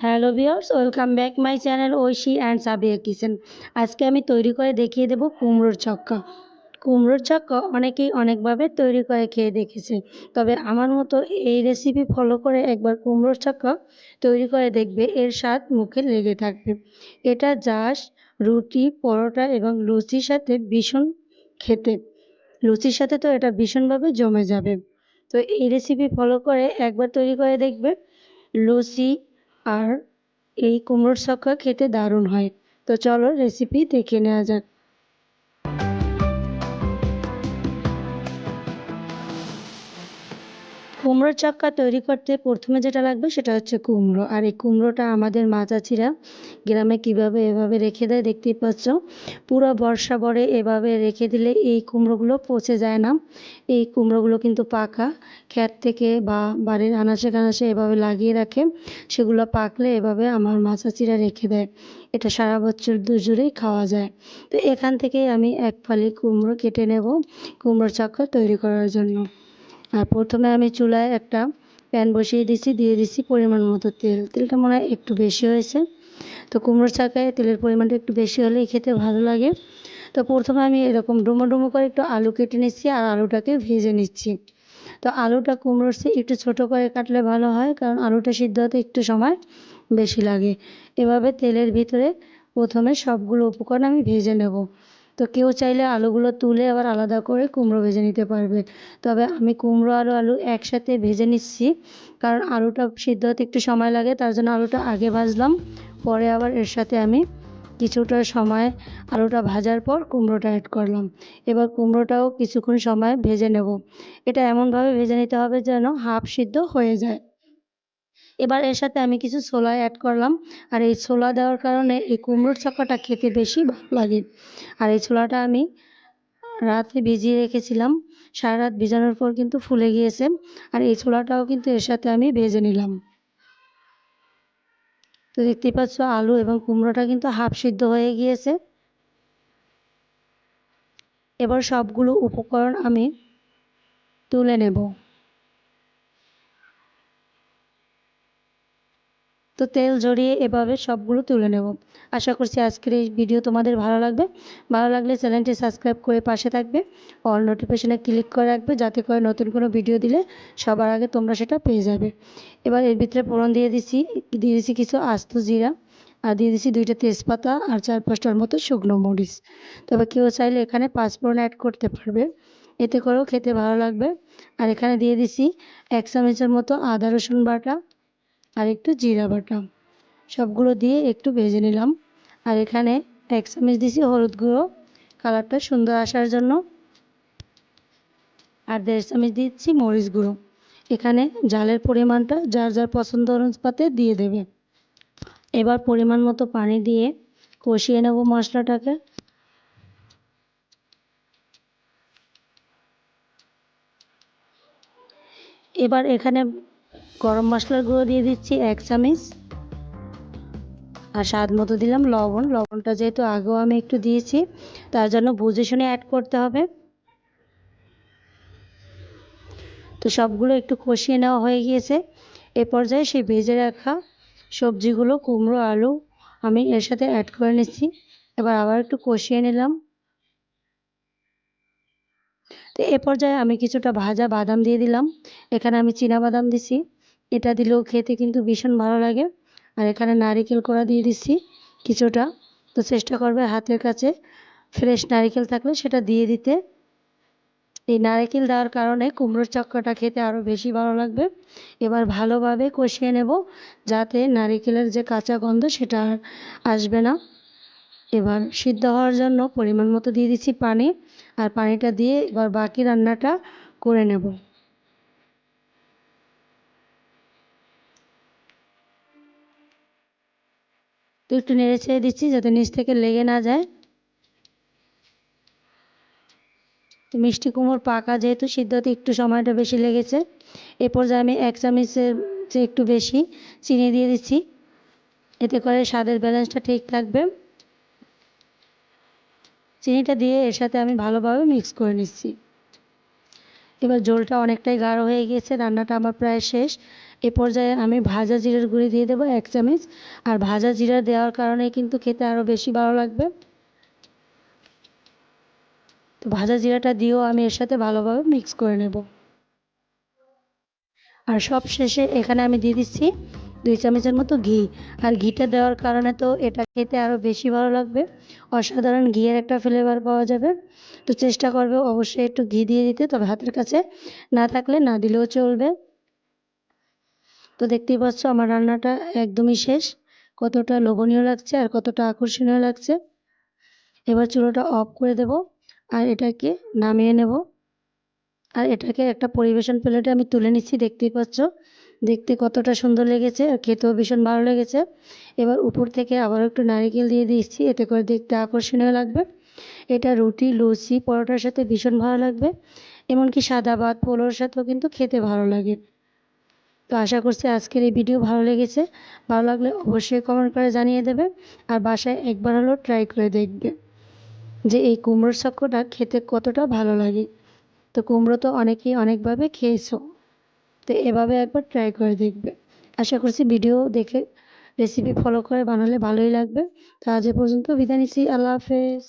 Hello viewers welcome back my channel Aishi and Sabiya kitchen আজকে আমি তৈরি করে দেখিয়ে দেব কুমড়োর ছক্কা। কুমড়োর ছক্কা অনেকেই অনেকভাবে তৈরি করে খেয়ে দেখেছে। তবে আমার মতো এই রেসিপি ফলো করে একবার কুমড়োর ছক্কা তৈরি করে দেখবে, এর স্বাদ মুখে লেগে থাকবে। এটা জাস রুটি, পরোটা এবং লুচির সাথে ভীষণ খেতে। লুচির সাথে তো এটা ভীষণভাবে জমে যাবে। তো এই রেসিপি ফলো করে একবার তৈরি করে দেখবে, লুচি আর এই কুমড়োর ছক্কা খেতে দারুণ হয়। তো চলো রেসিপি দেখে নেওয়া যাক। কুমড়োর চক্কা তৈরি করতে প্রথমে যেটা লাগবে সেটা হচ্ছে কুমড়ো। আর এই কুমড়োটা আমাদের মাচাচিরা গ্রামে কীভাবে এভাবে রেখে দেয় দেখতেই পাচ্ছ? পুরো বর্ষা ভরে এভাবে রেখে দিলে এই কুমড়োগুলো পচে যায় না। এই কুমড়োগুলো কিন্তু পাকা। ক্ষেত থেকে বা বাড়ির আনাচে কানাচে এভাবে লাগিয়ে রাখে। সেগুলো পাকলে এভাবে আমার মাচাচিরা রেখে দেয়। এটা সারা বছর দুজুড়েই খাওয়া যায়। তো এখান থেকেই আমি এক ফালি কুমড়ো কেটে নেব কুমড়োর চক্কা তৈরি করার জন্য। প্রথমে আমি চুলায় একটা প্যান বসিয়ে দিছি দিয়ে দিছি পরিমাণ মতো তেল। তেলটা মনে হয় একটু বেশি হয়েছে। তো কুমড়োর চাকায় তেলের পরিমাণটা একটু বেশি হলেই খেতে ভালো লাগে। তো প্রথমে আমি এরকম ডুমো ডুমো করে একটু আলু কেটে নিচ্ছি আর আলুটাকে ভেজে নিচ্ছি। তো আলুটা কুমড়োর একটু ছোটো করে কাটলে ভালো হয়, কারণ আলুটা সিদ্ধ হতে একটু সময় বেশি লাগে। এভাবে তেলের ভিতরে প্রথমে সবগুলো উপকরণ আমি ভেজে নেব। তো কেউ চাইলে আলুগুলো তুলে আবার আলাদা করে কুমড়ো ভেজে নিতে পারবে। তবে আমি কুমড়ো আর আলু একসাথে ভেজে নিচ্ছি, কারণ আলুটা সিদ্ধ হতে একটু সময় লাগে, তার জন্য আলুটা আগে ভাজলাম, পরে আবার এর সাথে আমি কিছুটা সময় আলুটা ভাজার পর কুমড়োটা অ্যাড করলাম। এবার কুমড়োটাও কিছুক্ষণ সময় ভেজে নেব। এটা এমনভাবে ভেজে নিতে হবে যেন হাফ সিদ্ধ হয়ে যায়। এবার এর সাথে আমি কিছু ছোলা অ্যাড করলাম। আর এই ছোলা দেওয়ার কারণে এই কুমড়োর চক্কাটা খেতে বেশি ভালো লাগে। আর এই ছোলাটা আমি রাতে ভিজিয়ে রেখেছিলাম। সারা রাত ভিজানোর পর কিন্তু ফুলে গিয়েছে। আর এই ছোলাটাও কিন্তু এর সাথে আমি ভেজে নিলাম। তো দেখতেই পাচ্ছ, আলু এবং কুমড়োটা কিন্তু হাফ সিদ্ধ হয়ে গিয়েছে। এবার সবগুলো উপকরণ আমি তুলে নেব। তো তেল জড়িয়ে এভাবে সবগুলো তুলে নেব। আশা করছি আজকের এই ভিডিও তোমাদের ভালো লাগবে। ভালো লাগলে চ্যানেলটি সাবস্ক্রাইব করে পাশে থাকবে। অল নোটিফিকেশানে ক্লিক করে রাখবে যাতে করে নতুন কোনো ভিডিও দিলে সবার আগে তোমরা সেটা পেয়ে যাবে। এবার এর ভিতরে ফোড়ন দিয়ে দিছি দিয়ে দিছি কিছু আস্ত জিরা আর দিয়ে দিছি দুইটা তেজপাতা আর চার পাঁচটার মতো শুকনো মরিচ। তবে কেউ চাইলে এখানে পাঁচফোড়ন অ্যাড করতে পারবে। এতে করেও খেতে ভালো লাগবে। আর এখানে দিয়ে দিছি এক চামচের মতো আদা রসুন বাটা আর একটু জিরা বাটা। সবগুলো দিয়ে একটু ভেজে নিলাম। আর এখানে এক চামচ দিছি হলুদ গুঁড়ো। কালারটা সুন্দর আসার জন্য। আর দেড় চামচ দিচ্ছি মরিচ গুঁড়ো। এখানে জালের পরিমাণটা যার যার পছন্দ অনুপাতে দিয়ে দেবে। এবার পরিমাণ মতো পানি দিয়ে কষিয়ে নেব মশলাটাকে। এবার এখানে গরম মশলার গুঁড়ো দিয়ে দিচ্ছি এক চামচ। আর স্বাদ মতো দিলাম লবণ। লবণটা যেহেতু আগেও আমি একটু দিয়েছি, তার জন্য বুঝে শুনে অ্যাড করতে হবে। তো সবগুলো একটু কষিয়ে নেওয়া হয়ে গিয়েছে। এ পর্যায়ে সেই ভেজে রাখা সবজিগুলো, কুমড়ো, আলু আমি এর সাথে অ্যাড করে নিচ্ছি। এবার আবার একটু কষিয়ে নিলাম। তো এ পর্যায়ে আমি কিছুটা ভাজা বাদাম দিয়ে দিলাম। এখানে আমি চীনা বাদাম দিছি। এটা দিলেও খেতে কিন্তু ভীষণ ভালো লাগে। আর এখানে নারিকেল কোড়া দিয়ে দিচ্ছি কিছুটা। তো চেষ্টা করবে হাতের কাছে ফ্রেশ নারিকেল থাকলে সেটা দিয়ে দিতে। এই নারকেল দেওয়ার কারণে কুমড়োর চক্করটা খেতে আরও বেশি ভালো লাগবে। এবার ভালোভাবে কষিয়ে নেব যাতে নারিকেলের যে কাঁচা গন্ধ সেটা আর আসবে না। এবার সিদ্ধ হওয়ার জন্য পরিমাণ মতো দিয়ে দিচ্ছি পানি। আর পানিটা দিয়ে এবার বাকি রান্নাটা করে নেব। তো একটু নেড়ে ছেড়ে দিচ্ছি যাতে নিচ থেকে লেগে না যায়। তো মিষ্টি কুমড়োর পাকা যেহেতু সিদ্ধ হতে একটু সময়টা বেশি লেগেছে, এ পর্যায়ে আমি এক চামচের চেয়ে একটু বেশি চিনি দিয়ে দিচ্ছি। এতে করে স্বাদের ব্যালেন্সটা ঠিক থাকবে। চিনিটা দিয়ে এর সাথে আমি ভালোভাবে মিক্স করে নিচ্ছি। এবার ঝোলটা অনেকটাই গাঢ় হয়ে গিয়েছে, রান্নাটা আমার প্রায় শেষ। এ পর্যায়ে আমি ভাজা জিরের গুঁড়ি দিয়ে দেবো এক চামচ। আর ভাজা জিরা দেওয়ার কারণে কিন্তু খেতে আরও বেশি ভালো লাগবে। তো ভাজা জিরাটা দিয়েও আমি এর সাথে ভালোভাবে মিক্স করে নেব। আর সব শেষে এখানে আমি দিয়ে দিচ্ছি দুই চামচের মতো ঘি। আর ঘিটা দেওয়ার কারণে তো এটা খেতে আরও বেশি ভালো লাগবে। অসাধারণ ঘিয়ের একটা ফ্লেভার পাওয়া যাবে। তো চেষ্টা করবে অবশ্যই একটু ঘি দিয়ে দিতে। তবে হাতের কাছে না থাকলে না দিলেও চলবে। তো দেখতেই পাচ্ছ আমার রান্নাটা একদমই শেষ। কতটা লোভনীয় লাগছে আর কতটা আকর্ষণীয় লাগছে। এবার চুলোটা অফ করে দেব আর এটাকে নামিয়ে নেব। আর এটাকে একটা পরিবেশন প্লেটে আমি তুলে নিচ্ছি, দেখতেই পাচ্ছ। দেখতে কতটা সুন্দর লেগেছে, আর খেতেও ভীষণ ভালো লেগেছে। এবার উপর থেকে আবার একটু নারিকেল দিয়ে দিচ্ছি, এতে করে দেখতে আকর্ষণীয় লাগবে। এটা রুটি লুচি পরোটার সাথে ভীষণ ভালো লাগবে, এমনকি সাদা ভাত পোলোর সাথেও কিন্তু খেতে ভালো লাগে। তো আশা করছি আজকের এই ভিডিও ভালো লেগেছে। ভালো লাগলে অবশ্যই কমেন্ট করে জানিয়ে দেবে, আর বাসায় একবার হলেও ট্রাই করে দেখবে যে এই কুমড়োর চক্কটা খেতে কতটা ভালো লাগে। তো কুমড়ো তো অনেকেই অনেকভাবে খেয়েছো। তো এভাবে একবার ট্রাই করে দেখবে। আশা করছি ভিডিও দেখে রেসিপি ফলো করে বানালে ভালোই লাগবে। তো আজ এ পর্যন্ত বিদায় নিচ্ছি। আল্লাহ হাফেজ।